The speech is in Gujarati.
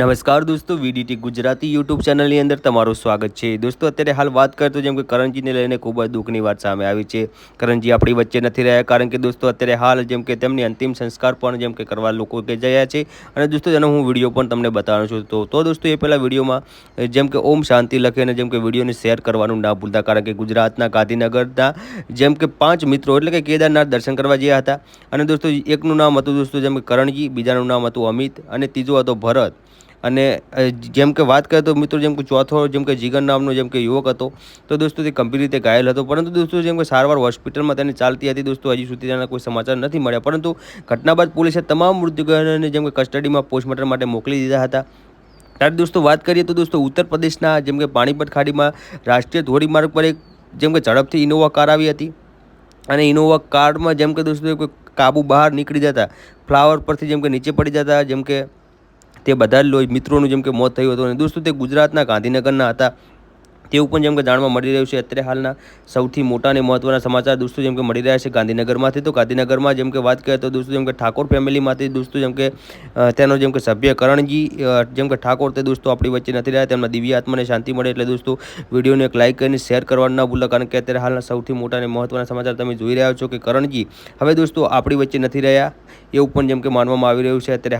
નમસ્કાર દોસ્તો, વીડીટી ગુજરાતી યુટ્યુબ ચેનલની અંદર તમારું સ્વાગત છે. દોસ્તો, અત્યારે હાલ વાત કરતો જેમ કે કરણજીને લઈને ખૂબ જ દુઃખની વાત સામે આવી છે. કરણજી આપણી વચ્ચે નથી રહ્યા કારણ કે દોસ્તો, અત્યારે હાલ જેમ કે તેમની અંતિમ સંસ્કાર પણ જેમ કે કરવા લોકો કે રહ્યા છે. અને દોસ્તો, તેનો હું વીડિયો પણ તમને બતાવવાનો છું. તો તો દોસ્તો, એ પહેલાં વિડીયોમાં જેમ કે ઓમ શાંતિ લખે અને જેમ કે વિડીયોને શેર કરવાનું ના ભૂલતા કારણ કે ગુજરાતના ગાંધીનગરના જેમ કે પાંચ મિત્રો એટલે કે કેદારનાથ દર્શન કરવા ગયા હતા. અને દોસ્તો, એકનું નામ હતું દોસ્તો જેમ કે કરણજી, બીજાનું નામ હતું અમિત અને ત્રીજો હતો ભરત. અને જેમ કે વાત કરીએ તો મિત્રો જેમ કે ચોથો જેમ કે જીગર નામનો જેમ કે યુવક હતો તો દોસ્તો તે ગંભીર રીતે ઘાયલ હતો પરંતુ દોસ્તો જેમ કે સારવાર હોસ્પિટલમાં તેને ચાલતી હતી દોસ્તો હજી સુધી તેના કોઈ સમાચાર નથી મળ્યા પરંતુ ઘટના બાદ પોલીસે તમામ મૃતદેહોને જેમ કે કસ્ટડીમાં પોસ્ટમોર્ટમ માટે મોકલી દીધા હતા ત્યારે દોસ્તો વાત કરીએ તો દોસ્તો ઉત્તર પ્રદેશના જેમ કે પાણીપત ખાડીમાં રાષ્ટ્રીય ધોરીમાર્ગ પર એક જેમ કે ઝડપથી ઇનોવા કાર આવી હતી અને ઇનોવા કારમાં જેમ કે દોસ્તો કોઈ કાબુ બહાર નીકળી જતા ફ્લાવર પરથી જેમ કે નીચે પડી જતા જેમ કે તે બધા જ મિત્રોનું જેમ કે મોત થયું હતું અને દોસ્તો તે ગુજરાતના ગાંધીનગરના હતા. તેવું પણ જેમ કે જાણવા મળી રહ્યું છે, અત્યારે હાલના સૌથી મોટા અને મહત્વના સમાચાર દોસ્તો જેમ કે મળી રહ્યા છે ગાંધીનગરમાંથી. તો ગાંધીનગરમાં જેમ કે વાત કરીએ તો દોસ્તો જેમ કે ઠાકોર ફેમિલીમાંથી દોસ્તો જેમ કે તેનો જેમ કે સભ્ય કરણજી જેમ કે ઠાકોર તે દોસ્તો આપણી વચ્ચે નથી રહ્યા. તેમના દિવ્ય આત્માને શાંતિ મળે એટલે દોસ્તો વિડીયોને એક લાઇક કરીને શેર કરવાનું ના ભૂલો, કારણ કે અત્યારે હાલના સૌથી મોટા અને મહત્વના સમાચાર તમે જોઈ રહ્યા છો કે કરણજી હવે દોસ્તો આપણી વચ્ચે નથી રહ્યા. એવું પણ જેમ કે માનવામાં આવી રહ્યું છે, અત્યારે